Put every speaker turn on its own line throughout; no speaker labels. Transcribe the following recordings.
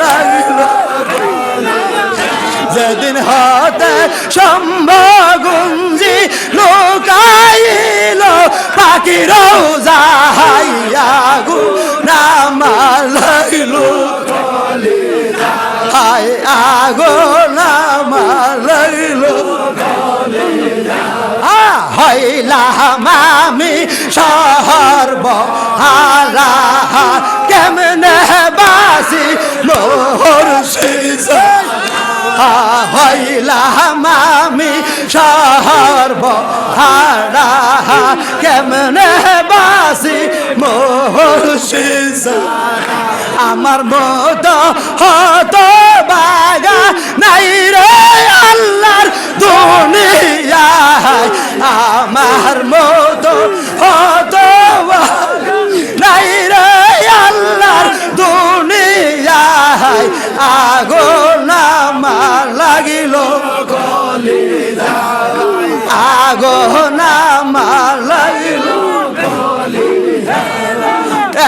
লাগিল। যেদিন হতে সম্ভগুঞ্জি লোকাইল পাখির যাহাইয়া গো নামার লাগিল। হায় আগো নামার লাগিল। হইলাম আমি সর্ব মোর হইলাম আমি সর্ব হারা কেমনে বাসি মোর আমার মতো হত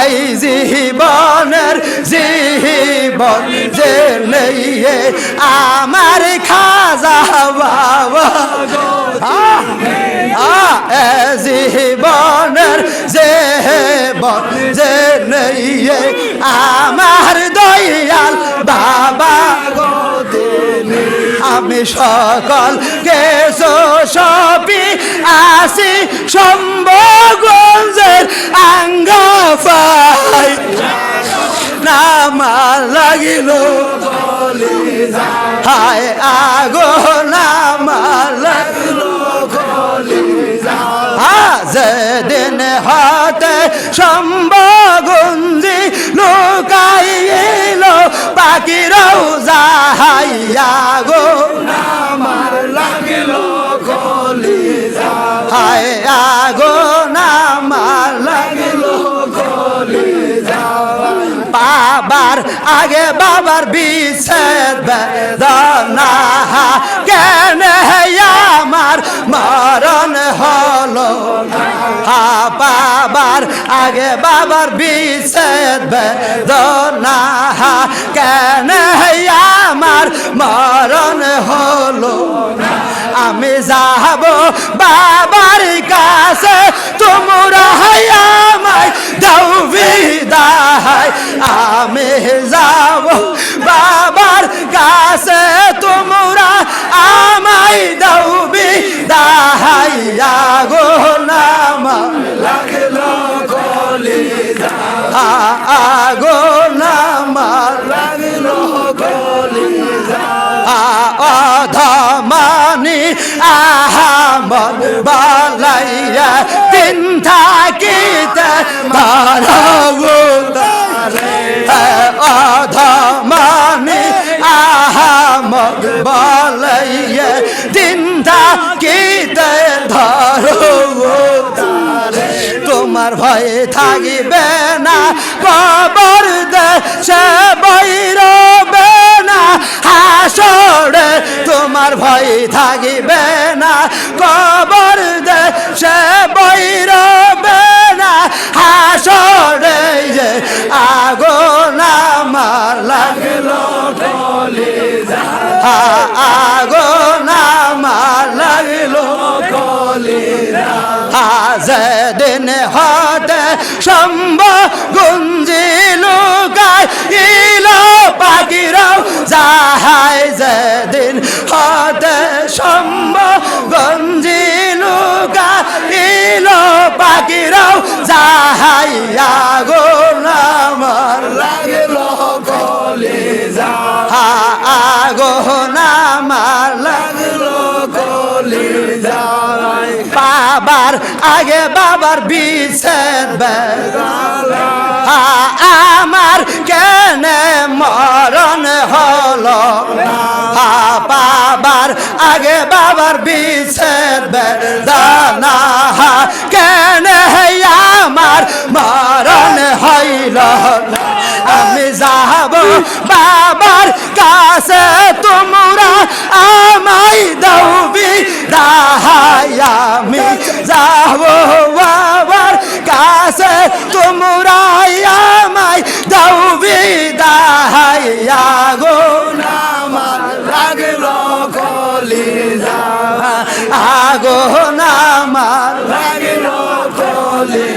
এই জীবনের জীবন যে নেই আমার খাজা বাবা জীবনের যে বন যে নেই আমার দয়াল বাবা আমি সকল কেশো সপি আসি সম্ভগঞ্জের আঙ্গ পাই নামা লাগিল হায় আগো নামা লাগিল যেদিন হাতে সম্ভগুঞ্জি লুকাইল, পাখিরাও যাহাইয়া গো বাবার আগে বাবার বিচ্ছেদ বেদনা। কেন আমার মরণ হলো হা, বাবার আগে বাবার বিচ্ছেদ বেদনা। কেন আমার মরণ হলো আমি যাব বাবার কাছে আমি যাব বাবার কাছে, তোমরা আমায় দাও বিদায় গো নামা।
লাগিল কলি
আগো নামা।
লাগিল কলি
অধমানি আহমদ বালাইয়া তিন থাকিতে অধমানি আহমদ বালাইয়া তিন থাকিতে ধরো তোমার ভয়ে থাকিবে না, কবর দেশে বৈরবে না, হাসরে তোমার ভয় থাকিবে না, কবর দেশে বৈরবে না, হাসরে লাগিল
কলি
আগুন আমার লাগিল
কলি
যেদিন হতে সম্ভব গুঞ্জিল গাই ইল পাখিরাও যাহাই যেদিন হতে সম্ভব গঞ্জিল গাই ইল পাখিরাও যাহাই আগো বাবার, আগে বাবার বেদনা আমার কেন মরণ হলো বাবার, আগে বাবার বিছেদ বেদনা কেন আমার মরণ হইল আমি যাব বাবার কাছে, তোমরা আমায় দৌবি তাই আমি যাব বাবার কাছে। তোমরা আমায় দাও বিদায়। গো নামার লাগল, কলি আগো নামার লাগল, কলি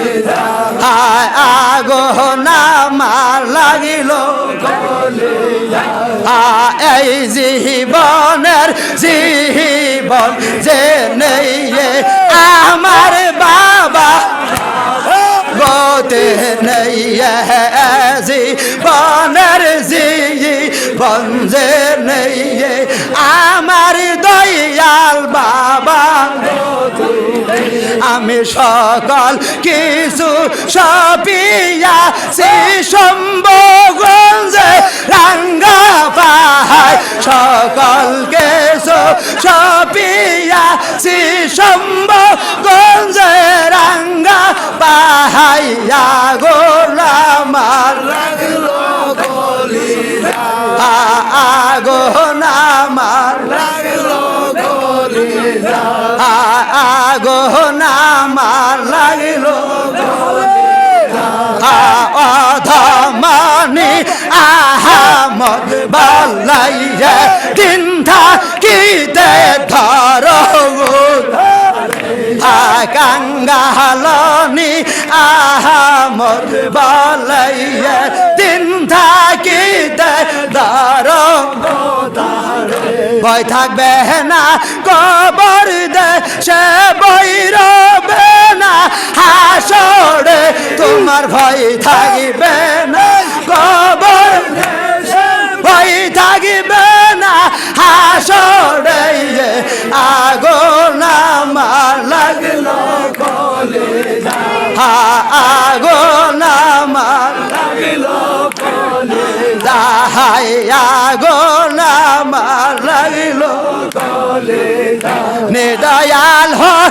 আগো নামার লাগিল, কলি এই জীবনের জীবন যে নেই আমার বাবা। গতে নেই জীবনের জীবন যে নেই আমার দয়াল বাবা। আমি সকল কিছু সপিয়া সে সম্ভগঞ্জে রাঙ্গা পাহাড় সপিয়া সে সম্ভগঞ্জে রাঙ্গা পাহাইয়া গোলামার
লাগল
আগুন আমার
লাগল
আগুন আমার লাগিল অধমানি আহামদ বালাইয়া দিন থাকিতে ধর কাঙ্গালনি আহামদ বালাইয়া দিন থাকিতে ধর ভয় থাকবে না, কবর দে সে বই রবে না হাসড়ে তোমার ভয় থাকবে না চলে যাও আগুন আমার লাগল কোলে যাই আগুন আমার
লাগল কোলে
যাও নিদয়াল হই